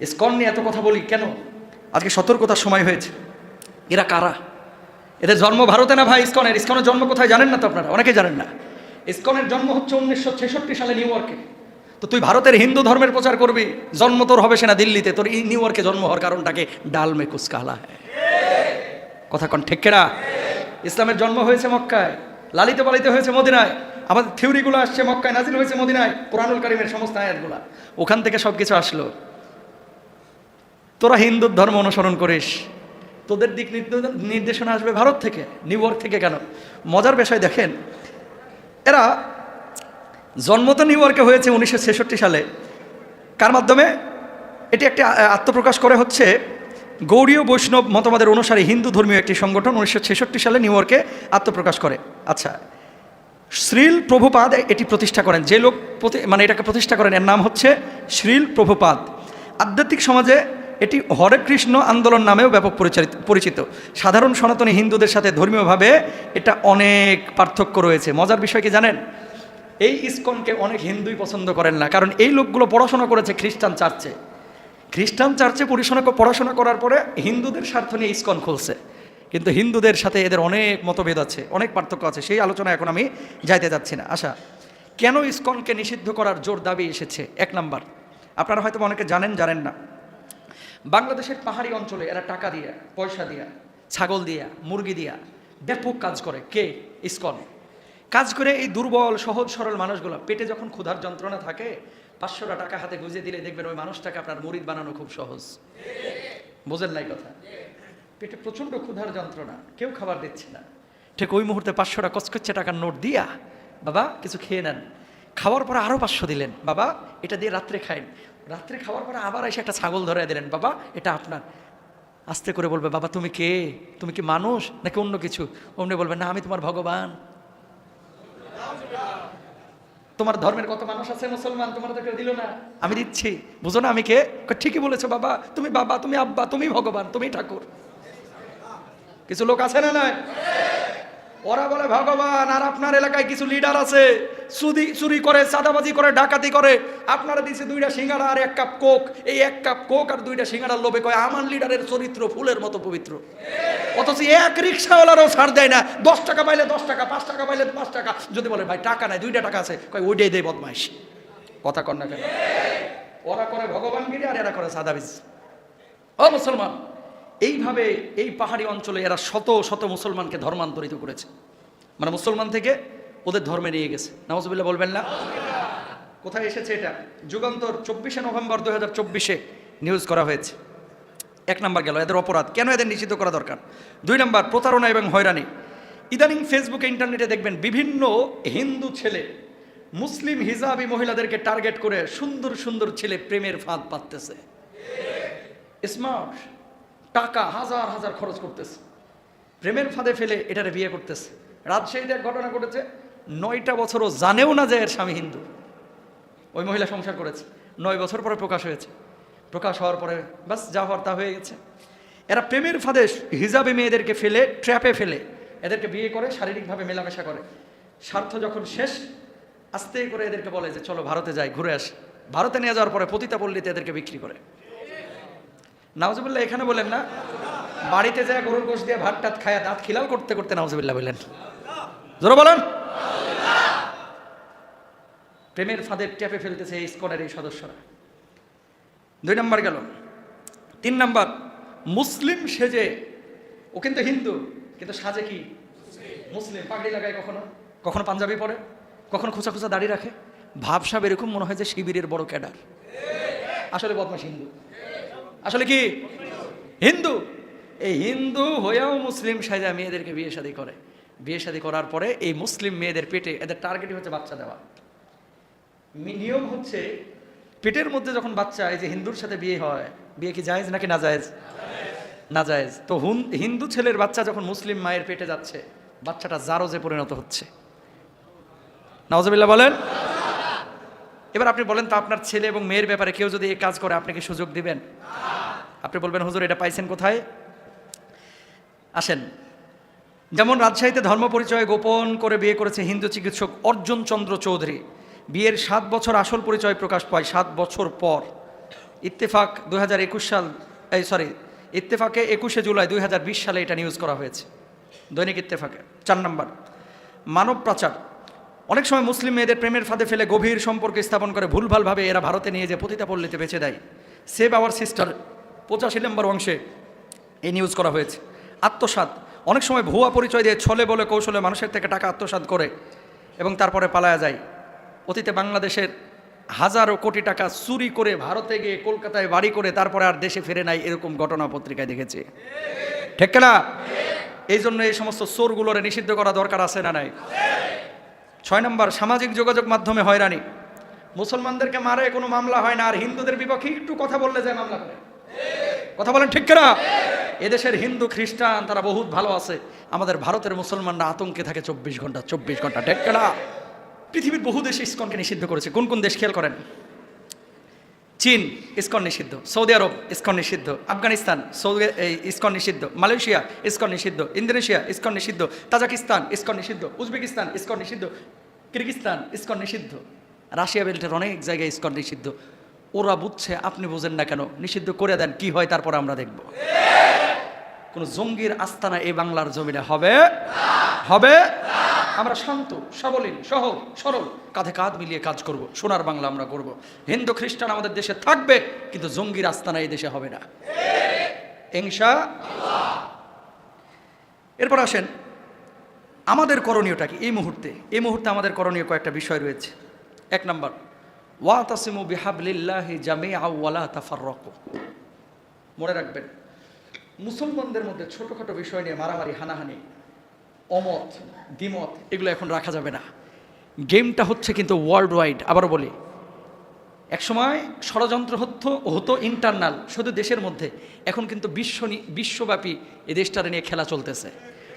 ISKCON নিয়ে এত কথা বলি, কেন? আজকে সতর্কতার সময় হয়েছে। এরা কারা? এদের জন্ম ভারতে না ভাই ইস্কনের? ইস্কনের জন্ম কোথায় জানেন না তো আপনারা? অনেকে জানেন না। ইস্কনের জন্ম হচ্ছে উনিশশো ছেষট্টি সালে নিউ ইয়র্কে। তো তুই ভারতের হিন্দু ধর্মের প্রচার করবি, জন্ম তোর হবে সেনা দিল্লিতে। তোর এই নিউ ইয়র্কে জন্ম হওয়ার কারণটাকে ডাল মে কুসকালা। কথা কন ঠেকেরা ইসলামের জন্ম হয়েছে মক্কায়, লালিত পালিত হয়েছে মদিনায়, আমাদের থিওরিগুলো আসছে মক্কায়, নাজিল হয়েছে মদিনায়, কোরআনুল কারিমের সমস্ত আয়াতগুলা। ওখান থেকে সব কিছু আসলো। তোরা হিন্দু ধর্ম অনুসরণ করিস। তোদের দিক নির্দ- নির্দেশনা আসবে ভারত থেকে, নিউ ইয়র্ক থেকে কেন? মজার বিষয় দেখেন, এরা জন্ম তো নিউ ইয়র্কে হয়েছে উনিশশো ছেষট্টি সালে। কার মাধ্যমে? এটি একটি আত্মপ্রকাশ করে হচ্ছে গৌড়ীয় বৈষ্ণব মতবাদের অনুসারী হিন্দু ধর্মীয় একটি সংগঠন উনিশশো ছেষট্টি সালে নিউ ইয়র্কে আত্মপ্রকাশ করে। আচ্ছা শ্রীল প্রভুপাদ এটি প্রতিষ্ঠা করেন। যে লোক মানে এটাকে প্রতিষ্ঠা করেন, এর নাম হচ্ছে শ্রীল প্রভুপাদ। আধ্যাত্মিক সমাজে এটি হরে কৃষ্ণ আন্দোলন নামেও ব্যাপক পরিচালিত, পরিচিত। সাধারণ সনাতনী হিন্দুদের সাথে ধর্মীয়ভাবে এটা অনেক পার্থক্য রয়েছে। মজার বিষয় কি জানেন? এই ইস্কনকে অনেক হিন্দুই পছন্দ করেন না, কারণ এই লোকগুলো পড়াশোনা করেছে খ্রিস্টান চার্চে। খ্রিস্টান চার্চে পড়াশোনা পড়াশোনা করার পরে হিন্দুদের স্বার্থ নিয়ে ইস্কন খুলছে। কিন্তু হিন্দুদের সাথে এদের অনেক মতভেদ আছে, অনেক পার্থক্য আছে। সেই আলোচনা এখন আমি যাইতে যাচ্ছি না। আশা কেন ইস্কনকে নিষিদ্ধ করার জোর দাবি এসেছে? এক নাম্বার। আপনারা হয়তো অনেকে জানেন জানেন না। বাংলাদেশের পাহাড়ি অঞ্চলে এরা টাকা দিয়া, পয়সা দিয়া, ছাগল দিয়া, মুরগি দিয়া ব্যাপক কাজ করে। কে? ইস্কন। কাজ করে এই দুর্বল, সহজ, সরল মানুষগুলো। পেটে যখন ক্ষুধার যন্ত্রণা থাকে, পাঁচশোটা টাকা হাতে গুঁজে দিলে দেখবেন ওই মানুষটাকে আপনার মুরিদ বানানো খুব সহজ। বোঝেন নাই কথা? পেটে প্রচণ্ড ক্ষুধার যন্ত্রণা, কেউ খাবার দিচ্ছে না। ঠিক ওই মুহূর্তে পাঁচশোটা কচকচ্ছে টাকার নোট দিয়া, বাবা, কিছু খেয়ে নেন। খাওয়ার পরে আরও পাঁচশো দিলেন। বাবা, এটা দিয়ে রাত্রে খাইন। রাত্রে খাওয়ার পরে আবার এসে একটা ছাগল ধরে দিলেন। বাবা, এটা আপনার। আস্তে করে বলবে, বাবা, তুমি কে? তুমি কি মানুষ নাকি অন্য কিছু? অমনি বলবে, না, আমি তোমার ভগবান। তোমার ধর্মের কত মানুষ আছে মুসলমান? তোমার তো দিল না। আমি দিচ্ছি। বুঝো না আমি কে? ঠিকই বলেছ, বাবা। তুমি বাবা, তুমি আব্বা, তুমি ভগবান, তুমি ঠাকুর। কিছু লোক আছে না নয় ওরা বলে, ভগবান, আর আপনার এলাকায় কিছু লিডার আছে। চুরি চুরি করে, চাঁদাবাজি করে, ডাকাতি করে। আপনারা দিছে দুইটা সিঙ্গারা আর এক কাপ কোক। এই এক কাপ কোক আর দুইটা সিঙ্গারার লোভে কয়, আমার লিডারের চরিত্র ফুলের মতো পবিত্র। অথচ এক রিক্সাওয়ালারও ছাড় দেয় না। দশ টাকা পাইলে দশ টাকা, পাঁচ টাকা পাইলে পাঁচ টাকা। যদি বলে, ভাই, টাকা নাই, দুইটা টাকা আছে। কয়, ওইটাই দেয় বদমাইশ। কথা কর না কেন? ওরা করে ভগবান ভগবানগিরি আর এরা করে সাদাবিজ। ও মুসলমান, এইভাবে এই পাহাড়ি অঞ্চলে এরা শত শত মুসলমানকে ধর্মান্তরিত করেছে। মানে মুসলমান থেকে ওদের ধর্মে নিয়ে গেছে। নামাজবিল্লাহ বলবেন না? কোথায় এসেছে এটা? যুগান্তর, চব্বিশে নভেম্বর দু হাজার চব্বিশে নিউজ করা হয়েছে। এক নাম্বার গেল, এদের অপরাধ। কেন এদের নিষিদ্ধ করা দরকার? দুই নাম্বার, প্রতারণা এবং হয়রানি। ইদানিং ফেসবুকে ইন্টারনেটে দেখবেন বিভিন্ন হিন্দু ছেলে, মুসলিম হিজাবি মহিলাদেরকে টার্গেট করে সুন্দর সুন্দর ছেলে প্রেমের ফাঁদ পাততেছে। স্মার্ট টাকা হাজার হাজার খরচ করতেছে। প্রেমের ফাঁদে ফেলে এটারে বিয়ে করতেছে। রাজশাহীতে ঘটনা ঘটেছে নয়টা বছরও জানেও না যে এর স্বামী হিন্দু। ওই মহিলা সংসার করেছে। নয় বছর পরে প্রকাশ হয়েছে। প্রকাশ হওয়ার পরে বাস যা হওয়ার তা হয়ে গেছে। এরা প্রেমের ফাঁদে হিজাবে মেয়েদেরকে ফেলে, ট্র্যাপে ফেলে, এদেরকে বিয়ে করে, শারীরিকভাবে মেলামেশা করে। স্বার্থ যখন শেষ, আস্তে করে এদেরকে বলে যে, চলো ভারতে যাই, ঘুরে আসি। ভারতে নিয়ে যাওয়ার পরে পতিতা পল্লীতে এদেরকে বিক্রি করে। নাওজবিল্লা এখানে বলেন না, বাড়িতে যায় গরুর গোশ দিয়ে ভাত টাত খায়া দাঁত খিলাল করতে করতে নাওজবিল্লা বললেন। জোরে বলেন। প্রেমের ফাঁদে ট্যাপে ফেলতেছে এই স্কনের এই সদস্যরা। দুই নম্বর গেল। তিন নম্বর, মুসলিম সেজে, ও কিন্তু হিন্দু, কিন্তু সাজে কি? মুসলিম। পাগড়ি লাগায় কখনো? কখনো পাঞ্জাবি পরে? কখনো খোঁচা খোঁচা দাড়ি রাখে? ভাবসাব এরকম মনে হয় যে শিবিরের বড় ক্যাডার। আসলে বদমাস হিন্দু। আসলে কি? হিন্দু। এই হিন্দু হয়েও মুসলিম সাজা মেয়েদেরকে বিয়ে শাদী করে। বিয়ে শাদী করার পরে এই মুসলিম মেয়েদের পেটে এদের টার্গেটই হচ্ছে বাচ্চা দেওয়া। নিয়ম হচ্ছে পেটের মধ্যে যখন বাচ্চা, এই যে হিন্দুর সাথে বিয়ে হয়, বিয়ে কি জায়েজ নাকি না জায়েজ না জায়েজ তো হুন- হিন্দু ছেলের বাচ্চা যখন মুসলিম মায়ের পেটে যাচ্ছে, বাচ্চাটা জারোজে পরিণত হচ্ছে। নওয়াজবিল্লাহ বলেন? এবার আপনি বলেন, তো আপনার ছেলে এবং মেয়ের ব্যাপারে কেউ যদি এই কাজ করে আপনাকে সুযোগ দিবেন? আপনি বলবেন, হুজুর, এটা পাইছেন কোথায়? আসেন। যেমন রাজশাহীতে ধর্ম পরিচয় গোপন করে বিয়ে করেছে হিন্দু চিকিৎসক অর্জুন চন্দ্র চৌধুরী। বিয়ের সাত বছর আসল পরিচয় প্রকাশ পায় সাত বছর পর। ইত্তেফাক দু হাজার একুশ সাল, এই সরি ইত্তেফাকে একুশে জুলাই দুই হাজার বিশ সালে এটা নিউজ করা হয়েছে। দৈনিক ইত্তেফাকে, চার নম্বর। মানব পাচার। অনেক সময় মুসলিম মেয়েদের প্রেমের ফাঁদে ফেলে গভীর সম্পর্ক স্থাপন করে ভুলভালভাবে এরা ভারতে নিয়ে যে পতিতা পল্লীতে বেঁচে দেয়। সেভ আওয়ার সিস্টার পঁচাশি নম্বর অংশে এই নিউজ করা হয়েছে। আত্মসাৎ। অনেক সময় ভুয়া পরিচয় দিয়ে ছলে বলে কৌশলে মানুষের থেকে টাকা আত্মসাৎ করে এবং তারপরে পালায়া যায়। অতীতে বাংলাদেশের হাজারো কোটি টাকা চুরি করে ভারতে গিয়ে কলকাতায় বাড়ি করে তারপরে আর দেশে ফিরে নাই এরকম ঘটনা পত্রিকায় দেখেছে। ঠিক না এই জন্য এই সমস্ত চোরগুলোর নিষিদ্ধ করা দরকার আছে না নাই? ছয় নম্বর, সামাজিক যোগাযোগ মাধ্যমে হয়রানি। মুসলমানদেরকে মারে কোনো মামলা হয় না, আর হিন্দুদের বিপক্ষে একটু কথা বললে যায় মামলা করে। কথা বলেন ঠিক না এদেশের হিন্দু, খ্রিস্টান, তারা বহুত ভালো আছে। আমাদের ভারতের মুসলমানরা আতঙ্কে থাকে চব্বিশ ঘণ্টা চব্বিশ ঘণ্টা, ঠিক না পৃথিবীর বহু দেশে ইস্কনকে নিষিদ্ধ করেছে। কোন কোন দেশ খেয়াল করেন? চীন, ইস্কন নিষিদ্ধ। সৌদি আরব, ইস্কন নিষিদ্ধ। আফগানিস্তান, সৌদি ইস্কন নিষিদ্ধ। মালয়েশিয়া, ইস্কন নিষিদ্ধ। ইন্দোনেশিয়া, ইস্কন নিষিদ্ধ। তাজাকিস্তান, ইস্কন নিষিদ্ধ। উজবেকিস্তান, ইস্কন নিষিদ্ধ। কিরগিস্তান ইস্কন নিষিদ্ধ। রাশিয়া বেল্টের অনেক জায়গায় ইস্কন নিষিদ্ধ। ওরা বুঝছে, আপনি বুঝেন না কেন? নিষিদ্ধ করে দেন, কি হয় তারপর আমরা দেখব। কোন জঙ্গির আস্তানা এই বাংলার জমিনে হবে? হবে? আমরা শান্ত সাবলীন সহজ, সরল, কাঁধে কাঁধ মিলিয়ে কাজ করব, সোনার বাংলা আমরা করব। হিন্দু, খ্রিস্টান আমাদের দেশে থাকবে, কিন্তু জঙ্গির আস্তানা এই দেশে হবে না। হিংসা? এরপর আসেন, আমাদের করণীয়টা কি? এই মুহূর্তে এই মুহূর্তে আমাদের করণীয় কয়েকটা বিষয় রয়েছে। এক নম্বর ওয়া তাসিমু বিহাবলিল্লাহি জামিআ ওয়ালা রক মনে রাখবেন, মুসলমানদের মধ্যে ছোটখাটো বিষয় নিয়ে মারামারি, হানাহানি অমত, দ্বিমত, এগুলো এখন রাখা যাবে না। গেমটা হচ্ছে কিন্তু ওয়ার্ল্ড ওয়াইড আবারও বলি। একসময় ষড়যন্ত্র হতো হতো ইন্টারনাল শুধু দেশের মধ্যে। এখন কিন্তু বিশ্ব বিশ্বব্যাপী এ দেশটারে নিয়ে খেলা চলতেছে।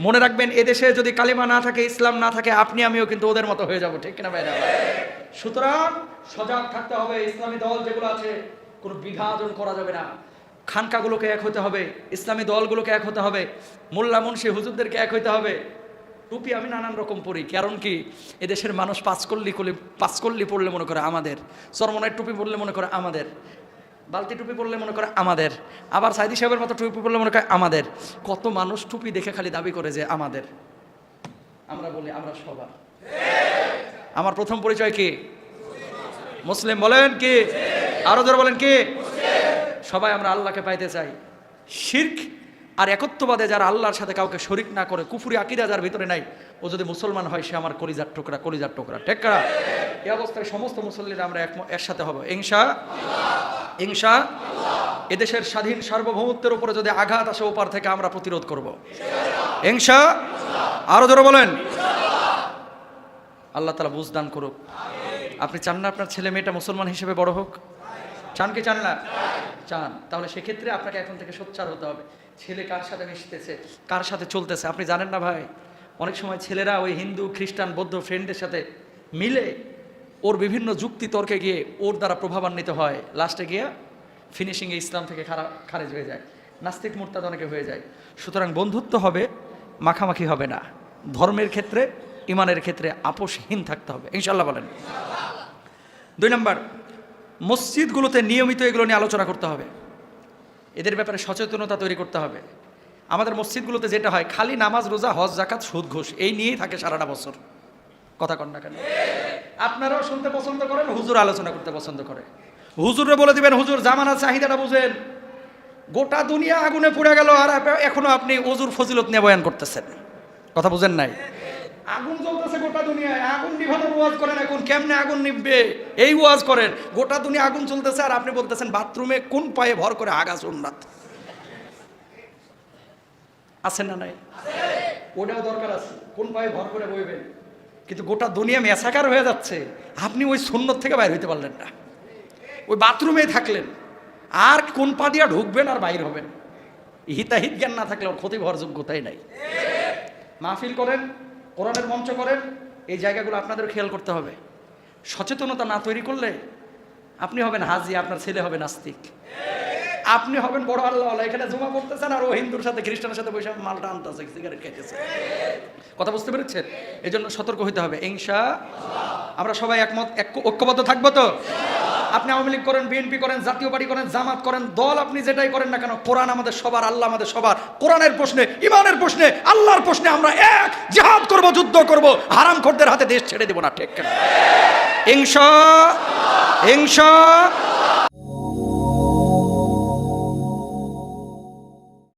মনে রাখবেন এদেশে যদি কালিমা না থাকে, ইসলাম না থাকে, আপনি, আমিও কিন্তু ওদের মতো হয়ে যাব, ঠিক কিনা ভাইরা? সুতরাং সজাগ থাকতে হবে, ইসলামী দল যেগুলো আছে, কোনো বিভাজন করা যাবে না। খানকাগুলোকে এক হতে হবে, ইসলামী দলগুলোকে এক হতে হবে মোল্লা মুন্সি হুজুরদেরকে এক হতে হবে। টুপি আমি নানান রকম পরি, কারণ কি এদেশের মানুষ পাঁচকল্লি করলে পাঁচকল্লি পড়লে মনে করে আমাদের চরমনের টুপি পড়লে মনে করে আমাদের, বালতি টুপি পড়লে মনে করে আমাদের, আবার সাইদি সাহেবের মতো টুপি পড়লে মনে করে আমাদের, কত মানুষ টুপি দেখে খালি দাবি করে যে আমাদের। আমরা বলি, আমরা সবার। আমার প্রথম পরিচয় কি? মুসলিম বলেন কি? আরও ধরে বলেন কি? সবাই আমরা আল্লাহকে পাইতে চাই। শির্ক আর একত্ববাদে যারা আল্লাহর সাথে কাউকে শরিক না করে কুফুরি আকিদা যার ভিতরে নাই ও যদি মুসলমান হয় সে আমার কলিজার টুকরা কলিজার টুকরা। টেকরা এই অবস্থায় সমস্ত মুসল্লিরা আমরা এক একসাথে হব। ইংসা ইংসা এদেশের স্বাধীন সার্বভৌমত্বের উপরে যদি আঘাত আসে ওপার থেকে আমরা প্রতিরোধ করব। ইংসা আরও ধরে বলেন। আল্লাহ তালা বুঝদান করুক। আপনি চান না আপনার ছেলে মেয়েটা মুসলমান হিসেবে বড় হোক? চান কি চান না? চান। তাহলে সেক্ষেত্রে আপনাকে এখন থেকে সোচ্চার হতে হবে। ছেলে কার সাথে মিশতেছে, কার সাথে চলতেছে? আপনি জানেন না ভাই? অনেক সময় ছেলেরা ওই হিন্দু, খ্রিস্টান, বৌদ্ধ ফ্রেন্ডদের সাথে মিলে ওর বিভিন্ন যুক্তি তর্কে গিয়ে ওর দ্বারা প্রভাবান্বিত হয়। লাস্টে গিয়ে ফিনিশিংয়ে ইসলাম থেকে খারেজ হয়ে যায়। নাস্তিক মোরতাদ অনেকে হয়ে যায়। সুতরাং বন্ধুত্ব হবে, মাখামাখি হবে না। ধর্মের ক্ষেত্রে, ইমানের ক্ষেত্রে আপোষহীন থাকতে হবে। ইনশাল্লাহ বলেন। দুই নম্বর, মসজিদগুলোতে নিয়মিত এগুলো নিয়ে আলোচনা করতে হবে। এদের ব্যাপারে সচেতনতা তৈরি করতে হবে। আমাদের মসজিদগুলোতে যেটা হয়, খালি নামাজ, রোজা, হজ জাকাত সুদ, ঘুষ, এই নিয়েই থাকে সারাটা বছর। কথা কন না কেন? আপনারাও শুনতে পছন্দ করেন, হুজুর আলোচনা করতে পছন্দ করে। হুজুরে বলে দিবেন, হুজুর, জামানার চাহিদাটা বুঝেন। গোটা দুনিয়া আগুনে পুড়ে গেল আর আপ- এখনও আপনি অজুর ফজিলত নিয়ে বয়ান করতেছেন। কথা বুঝেন নাই? আগুন জ্বলতেছে গোটা দুনিয়ায়। আগুন নিভানোর ওয়াজ করেন এখন, কেমনে আগুন নিভবে? এই ওয়াজ করেন, গোটা দুনিয়া আগুন চলতেছে আর আপনি বলতেছেন, বাথরুমে কোন পায়ে ভর করে আগা সুন্নাত আছে না নাই? ওটাও দরকার আছে, কোন পায়ে ভর করে বইবেন? কিন্তু গোটা দুনিয়া মেসাকার হয়ে যাচ্ছে, আপনি ওই সুন্নত থেকে বাইর হইতে পারলেন না। ওই বাথরুমেই থাকলেন, আর কোন পা দিয়া ঢুকবেন আর বাইর হবেন? হিতাহিত জ্ঞান না থাকলে ওর ক্ষতি হওয়ার যোগ্যতাই নাই। মাহফিল করেন কোরআনের মঞ্চ করেন, এই জায়গাগুলো আপনাদের খেয়াল করতে হবে। সচেতনতা না তৈরি করলে আপনি হবেন হাজি, আপনার ছেলে হবে নাস্তিক। আপনি হবেন বড় আল্লাহ এখানে জমা করতেছেন আর ও হিন্দুর সাথে, খ্রিস্টানের সাথে বসে মালটা আনতেছে, সিগারেট খাইতেছে। কথা বুঝতে পেরেছেন? এই জন্য সতর্ক হইতে হবে। ইংসা আমরা সবাই একমত, এক- ঐক্যবদ্ধ থাকব তো? আপনি আওয়ামী লীগ করেন বিএনপি করেন, জাতীয় পার্টি করেন, জামাত করেন, দল আপনি যেটাই করেন না কেন, কোরআন আমাদের সবার, আল্লাহ আমাদের সবার। কোরআনের প্রশ্নে ইমানের প্রশ্নে, আল্লাহর প্রশ্নে আমরা এক, জিহাদ করব, যুদ্ধ করব হারাম খোরদের হাতে দেশ ছেড়ে দেব না, ঠিক হিংস, হিংসা